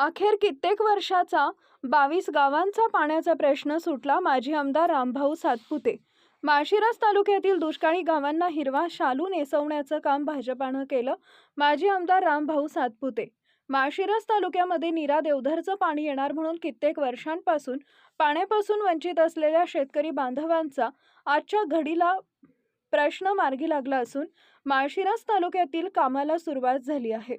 अखेर कित्येक वर्षाचा बावीस गावांचा पाण्याचा प्रश्न सुटला माजी आमदार रामभाऊ सातपुते. माळशिरस तालुक्यातील दुष्काळी गावांना हिरवा शालू नेसवण्याचं काम भाजपानं केलं माजी आमदार रामभाऊ सातपुते. माळशिरस तालुक्यामध्ये नीरा देवधरचं पाणी येणार म्हणून कित्येक वर्षांपासून पाण्यापासून वंचित असलेल्या शेतकरी बांधवांचा आजच्या घडीला प्रश्न मार्गी लागला असून माळशिरस तालुक्यातील कामाला सुरुवात झाली आहे.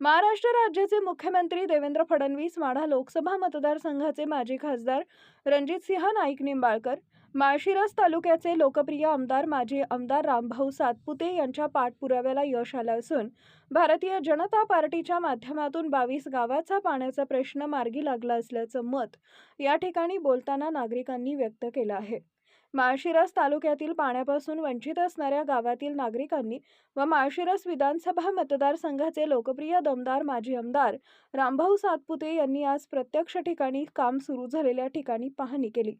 महाराष्ट्र राज्याचे मुख्यमंत्री देवेंद्र फडणवीस माढा लोकसभा मतदारसंघाचे माजी खासदार रणजितसिंह नाईक निंबाळकर माळशिरस तालुक्याचे लोकप्रिय आमदार माजी आमदार रामभाऊ सातपुते यांच्या पाठपुराव्याला यश आलं असून भारतीय जनता पार्टीच्या माध्यमातून बावीस गावाचा पाण्याचा प्रश्न मार्गी लागला असल्याचं मत या ठिकाणी बोलताना नागरिकांनी व्यक्त केलं आहे. माळशिरस तालुक्यातील पाण्यापासून वंचित असणाऱ्या गावातील नागरिकांनी व माळशिरस विधानसभा मतदारसंघाचे लोकप्रिय दमदार माजी आमदार रामभाऊ सातपुते यांनी आज प्रत्यक्ष ठिकाणी काम सुरू झालेल्या ठिकाणी पाहणी केली.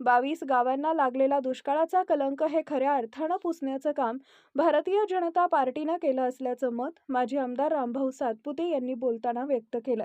बावीस गावांना लागलेला दुष्काळाचा कलंक हे खऱ्या अर्थानं पुसण्याचं काम भारतीय जनता पार्टीनं केलं असल्याचं मत माजी आमदार रामभाऊ सातपुते यांनी बोलताना व्यक्त केलं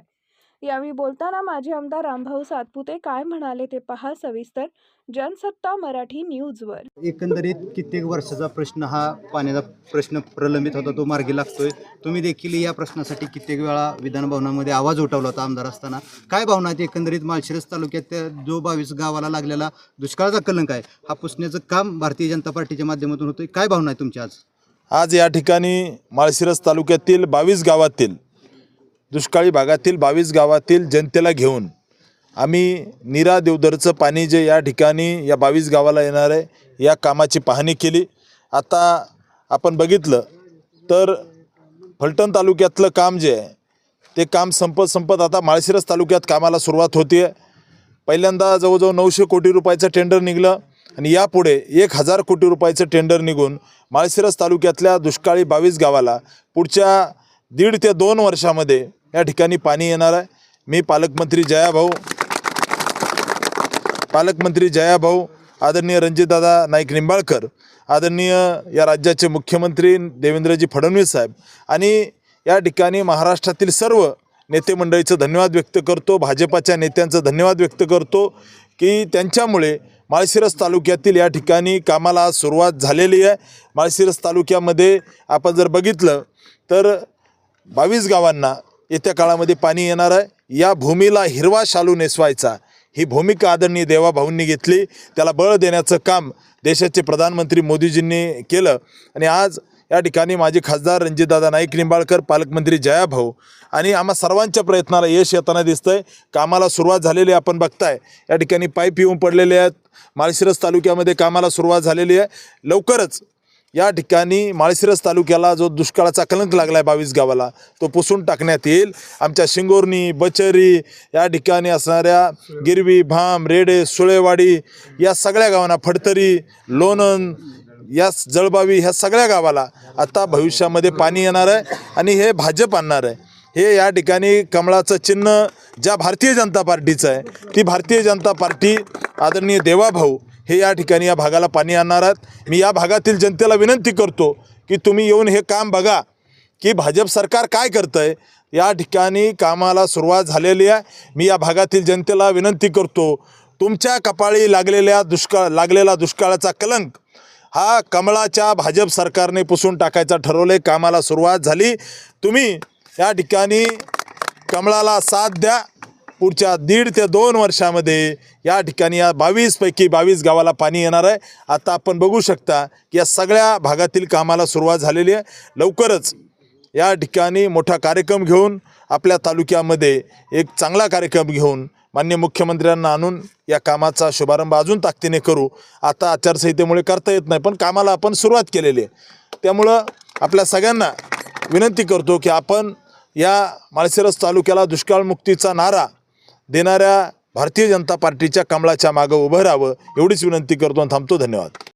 यावेळी बोलताना माजी आमदार रामभाऊ सातपुते काय म्हणाले ते पहा सविस्तर. जनसत्ता मराठी न्यूजवर. एकंदरीत कित्येक वर्षाचा प्रश्न हा पाण्याचा प्रश्न प्रलंबित होता तो मार्गी लागतोय. तुम्ही देखील या प्रश्नासाठी कित्येक वेळा विधानभवनामध्ये आवाज उठवला होता आमदार असताना. काय भावना आहेत एकंदरीत माळशिरस तालुक्यात त्या जो बावीस गावाला लागलेला दुष्काळाचा कलंक आहे हा पुसण्याचं काम भारतीय जनता पार्टीच्या माध्यमातून होतोय. काय भावना आहे तुमची आज? आज या ठिकाणी माळशिरस तालुक्यातील बावीस गावातील दुष्काळी भागातील बावीस गावातील जनतेला घेऊन आम्ही निरा देवधरचं पाणी जे या ठिकाणी या बावीस गावाला येणार आहे या कामाची पाहणी केली. आता आपण बघितलं तर फलटण तालुक्यातलं काम जे आहे ते काम संपत संपत आता माळशिरस तालुक्यात कामाला सुरुवात होती आहे पहिल्यांदा जवळजवळ नऊशे कोटी रुपयाचं टेंडर निघलं आणि यापुढे एक हजार कोटी रुपयाचं टेंडर निघून माळशिरस तालुक्यातल्या दुष्काळी बावीस गावाला पुढच्या दीड ते दोन वर्षामध्ये या ठिकाणी पाणी येणार आहे. मी पालकमंत्री जयाभाऊ पालकमंत्री जयाभाऊ आदरणीय रणजितदादा नाईक निंबाळकर आदरणीय या राज्याचे मुख्यमंत्री देवेंद्रजी फडणवीस साहेब आणि या ठिकाणी महाराष्ट्रातील सर्व नेते मंडळीचं धन्यवाद व्यक्त करतो. भाजपाच्या नेत्यांचं धन्यवाद व्यक्त करतो की त्यांच्यामुळे माळशिरस तालुक्यातील या ठिकाणी कामाला आज सुरुवात झालेली आहे. माळशिरस तालुक्यामध्ये आपण जर बघितलं तर बावीस गावांना येत्या काळामध्ये पाणी येणार आहे. या भूमीला हिरवा शालू नेसवायचा. ही भूमिका आदरणीय देवाभाऊंनी घेतली. त्याला बळ देण्याचं काम देशाचे प्रधानमंत्री मोदीजींनी केलं. आणि आज या ठिकाणी माझे खासदार रणजितदादा नाईक निंबाळकर पालकमंत्री जयाभाऊ आणि आम्हा सर्वांच्या प्रयत्नाला यश येताना दिसतंय. कामाला सुरुवात झालेली आहे, आपण बघताय. या ठिकाणी पाईप येऊन पडलेले आहेत. माळशिरस तालुक्यामध्ये कामाला सुरुवात झालेली आहे. लवकरच या ठिकाणी माळशिरस तालुक्याला जो दुष्काळाचा कलंक लागला आहे बावीस गावाला तो पुसून टाकण्यात येईल. आमच्या शिंगोर्णी बचरी या ठिकाणी असणाऱ्या गिरवी भाम रेडे सुळेवाडी या सगळ्या गावांना फडतरी लोणंद या जळबावी ह्या सगळ्या गावाला आता भविष्यामध्ये पाणी येणार आहे आणि हे भाजप आणणार आहे. हे या ठिकाणी कमळाचं चिन्ह ज्या भारतीय जनता पार्टीचं आहे ती भारतीय जनता पार्टी आदरणीय देवाभाऊ हे या ठिकाणी या भागाला पाणी आणणार आहेत. मी या भागातील जनतेला विनंती करतो की तुम्ही येऊन हे काम बघा. की भाजप सरकार काय करतं आहे या ठिकाणी कामाला सुरुवात झालेली आहे. मी या भागातील जनतेला विनंती करतो तुमच्या कपाळी लागलेल्या दुष्काळ लागलेला दुष्काळाचा कलंक हा कमळाच्या भाजप सरकारने पुसून टाकायचा ठरवले कामाला सुरुवात झाली. तुम्ही या ठिकाणी कमळाला साथ द्या. पुढच्या दीड ते दोन वर्षामध्ये या ठिकाणी या बावीसपैकी बावीस गावाला पाणी येणार आहे. आता आपण बघू शकता की या सगळ्या भागातील कामाला सुरुवात झालेली आहे. लवकरच या ठिकाणी मोठा कार्यक्रम घेऊन आपल्या तालुक्यामध्ये एक चांगला कार्यक्रम घेऊन मान्य मुख्यमंत्र्यांना आणून या कामाचा शुभारंभ अजून ताकदीने करू. आता आचारसंहितेमुळे करता येत नाही पण कामाला आपण सुरुवात केलेली आहे. त्यामुळं आपल्या सगळ्यांना विनंती करतो की आपण या माळशिरस तालुक्याला दुष्काळमुक्तीचा नारा देणाऱ्या भारतीय जनता पार्टीच्या कमळाच्या मागं उभं राहावं एवढीच विनंती करतो आणि थांबतो. धन्यवाद.